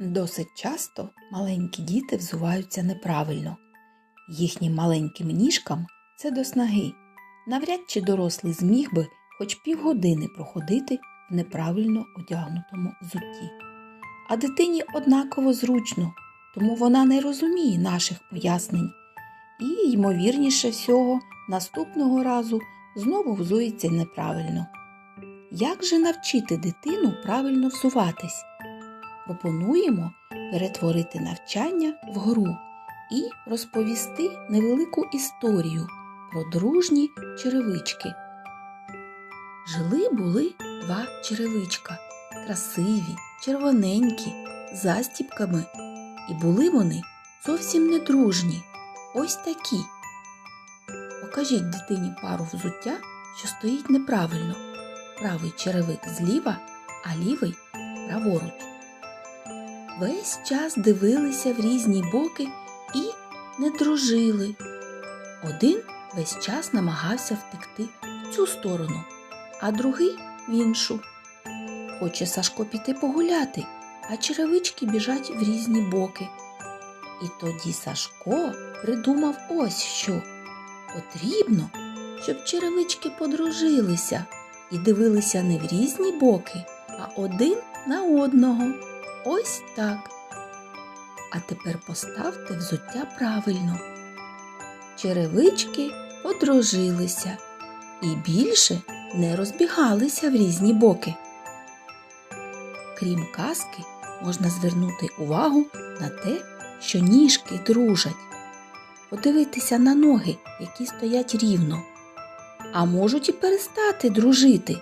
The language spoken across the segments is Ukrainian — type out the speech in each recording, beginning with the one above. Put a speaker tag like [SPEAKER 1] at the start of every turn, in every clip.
[SPEAKER 1] Досить часто маленькі діти взуваються неправильно. Їхнім маленьким ніжкам це до снаги. Навряд чи дорослий зміг би хоч півгодини проходити в неправильно одягнутому взутті. А дитині однаково зручно, тому вона не розуміє наших пояснень і, ймовірніше всього, наступного разу знову взується неправильно. Як же навчити дитину правильно взуватись? Пропонуємо перетворити навчання в гру і розповісти невелику історію про дружні черевички. Жили були два черевичка, красиві, червоненькі, застіпками, і були вони зовсім не дружні, ось такі. Покажіть дитині пару взуття, що стоїть неправильно. Правий черевик зліва, а лівий праворуч. Весь час дивилися в різні боки і не дружили. Один весь час намагався втекти в цю сторону, а другий в іншу. Хоче Сашко піти погуляти, а черевички біжать в різні боки. І тоді Сашко придумав ось що. Потрібно, щоб черевички подружилися і дивилися не в різні боки, а один на одного. Ось так. А тепер поставте взуття правильно. Черевички подружилися і більше не розбігалися в різні боки. Крім казки, можна звернути увагу на те, що ніжки дружать, подивитися на ноги, які стоять рівно, а можуть і перестати дружити,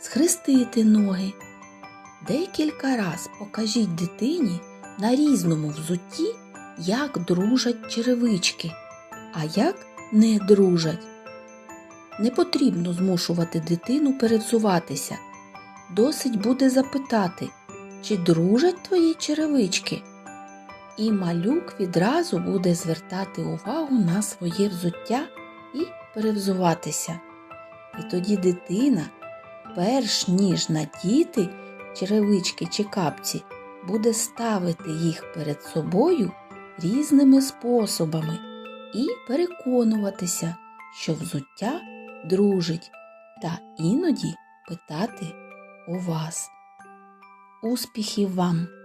[SPEAKER 1] схрестити ноги. Декілька раз покажіть дитині на різному взутті, як дружать черевички, а як не дружать. Не потрібно змушувати дитину перевзуватися. Досить буде запитати, чи дружать твої черевички. І малюк відразу буде звертати увагу на своє взуття і перевзуватися. І тоді дитина, перш ніж надіти черевички чи капці, буде ставити їх перед собою різними способами і переконуватися, що взуття дружить, та іноді питати у вас. Успіхів вам!